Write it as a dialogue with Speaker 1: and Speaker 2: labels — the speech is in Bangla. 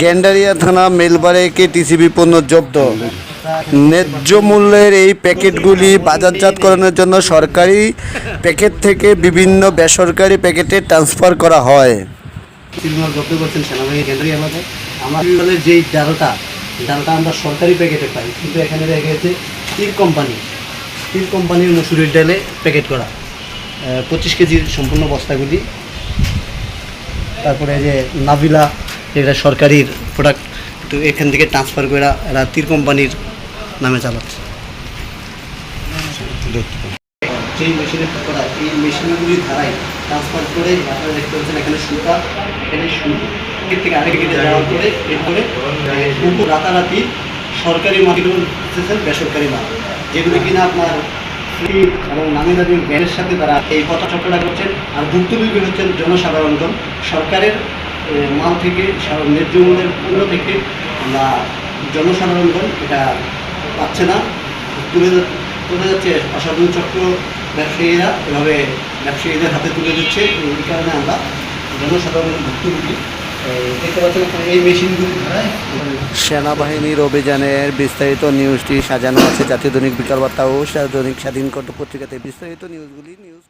Speaker 1: গ্যান্ডারিয়া থানা মেলবারেকে টিসিবি পণ্য জব্দ। ন্যায্য মূল্যের এই প্যাকেটগুলি বাজারজাতকরণের জন্য সরকারি প্যাকেট থেকে বিভিন্ন বেসরকারি প্যাকেটে ট্রান্সফার করা হয়।
Speaker 2: জব্দ করছেন সেনাবাহিনী এলাকায় আমার বিমানের যেই ডালটা ডালটা আমরা সরকারি প্যাকেটে পাই, কিন্তু এখানে দেখা গেছে স্টিল কোম্পানি, স্টিল কোম্পানির মসুরির ডালে প্যাকেট করা। পঁচিশ কেজির সম্পূর্ণ বস্তাগুলি, তারপরে যে নাভিলা যেটা সরকারির প্রোডাক্ট তো এখান থেকে ট্রান্সফার করে এরা তীর কোম্পানির নামে চালাচ্ছে। যেই মেশিনে করা এই মেশিনগুলি ধারাই ট্রান্সফার করে আপনারা দেখতে পাচ্ছেন এখানে সুতা এখানে সুতা এর থেকে আরেক দিকে যাওয়ার পরে এরপরে উপর রাতারাতি সরকারি মাটিগুলো হচ্ছেন বেসরকারি মাল। যেগুলো কিনা আপনার ফ্রি এবং নামি দামি ব্যানের সাথে তারা এই কথা চক্রটা করছেন আর ভুক্তভোগী হচ্ছেন জনসাধারণগণ। সরকারের মাল থেকে ন্যায্য মূল্যের পণ্য থেকে আমরা জনসাধারণগণ এটা পাচ্ছে না। তুলে তুলে যাচ্ছে অসাধু চক্র ব্যবসায়ীরা, এভাবে ব্যবসায়ীদের হাতে তুলে দিচ্ছে। এই কারণে আমরা জনসাধারণের ভুক্তভোগী।
Speaker 1: সেনাবাহিনীর অভিযানের বিস্তারিত নিউজটি সাজানো আছে। জাতীয় দৈনিক বিকাল বার্তা ও দৈনিক স্বাধীন কণ্ঠ পত্রিকাতে বিস্তারিত নিউজগুলি, নিউজ